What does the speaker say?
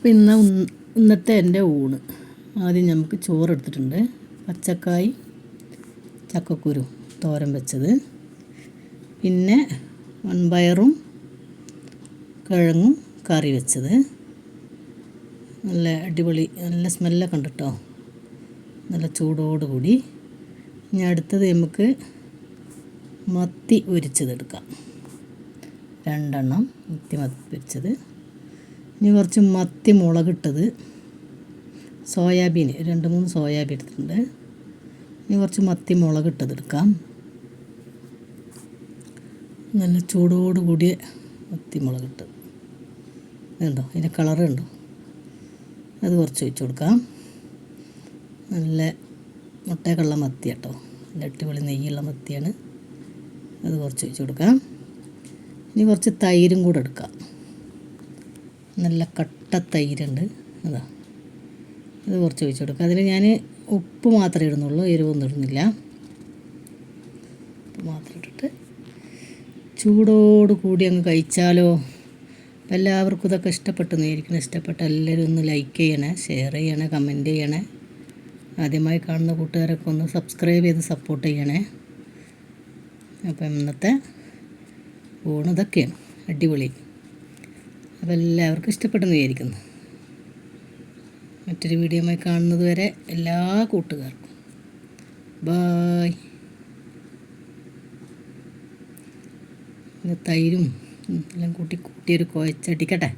അപ്പം ഇന്ന് ഇന്നത്തെ എന്റെ ഊണ്. ആദ്യം നമുക്ക് ചോറ് എടുത്തിട്ടുണ്ട് പച്ചക്കായ് ചക്കക്കുരു തോരൻ വെച്ചത്. പിന്നെ വൺപയറും കിഴങ്ങും കറി വെച്ചത്. നല്ല അടിപൊളി നല്ല സ്മെല്ല ഉണ്ട് കേട്ടോ നല്ല ചൂടോടുകൂടി. ഇനി അടുത്തത് നമുക്ക് മത്തി ഉരിച്ചതെടുക്കാം. രണ്ടെണ്ണം മത്തി മത്തി പൊരിച്ചത് ഇനി കുറച്ച് മത്തി മുളകിട്ടത് സോയാബീൻ രണ്ട് മൂന്ന് സോയാബീൻ എടുത്തിട്ടുണ്ട്. ഇനി കുറച്ച് മത്തി മുളകിട്ടത് എടുക്കാം. നല്ല ചൂടോട് കൂടിയ മത്തി മുളകിട്ടത് ഇതുണ്ടോ? അതിന്റെ കളറ് ഉണ്ടോ അത് കുറച്ച് ഒഴിച്ചു കൊടുക്കാം. നല്ല മുട്ടയൊക്കെയുള്ള മത്തി കേട്ടോ. നല്ല അടിപൊളി നെയ്യുള്ള മത്തിയാണ്. അത് കുറച്ച് ഒഴിച്ചു കൊടുക്കാം. ഇനി കുറച്ച് തൈരും കൂടെ എടുക്കാം. നല്ല കട്ട തൈരുണ്ട്. അതാ. ഇത് കുറച്ച് ഒഴിച്ചു കൊടുക്കുക അതിൽ ഞാൻ ഉപ്പ് മാത്രമേ ഇടുന്നുള്ളൂ. എരിവൊന്നും ഇടുന്നില്ല. ഉപ്പ് മാത്രം ഇട്ടിട്ട് ചൂടോട് കൂടി അങ്ങ് കഴിച്ചാലോ? എല്ലാവർക്കും ഇതൊക്കെ ഇഷ്ടപ്പെട്ടു നേരിക്കണം ഇഷ്ടപ്പെട്ട എല്ലാവരും ഒന്ന് ലൈക്ക് ചെയ്യണേ ഷെയർ ചെയ്യണേ കമന്റ് ചെയ്യണേ. ആദ്യമായി കാണുന്ന കൂട്ടുകാരൊക്കെ ഒന്ന് സബ്സ്ക്രൈബ് ചെയ്ത് സപ്പോർട്ട് ചെയ്യണേ. അപ്പം ഇന്നത്തെ ഊണ് ഇതൊക്കെയാണ്. അടിപൊളി. അപ്പോൾ എല്ലാവർക്കും ഇഷ്ടപ്പെട്ടെന്ന് വിചാരിക്കുന്നു. മറ്റൊരു വീഡിയോമായി കാണുന്നത് വരെ എല്ലാ കൂട്ടുകാർക്കും. ബായ് തൈരും എല്ലാം കൂട്ടി കൂട്ടിയൊരു കുഴച്ചടിക്കട്ടെ?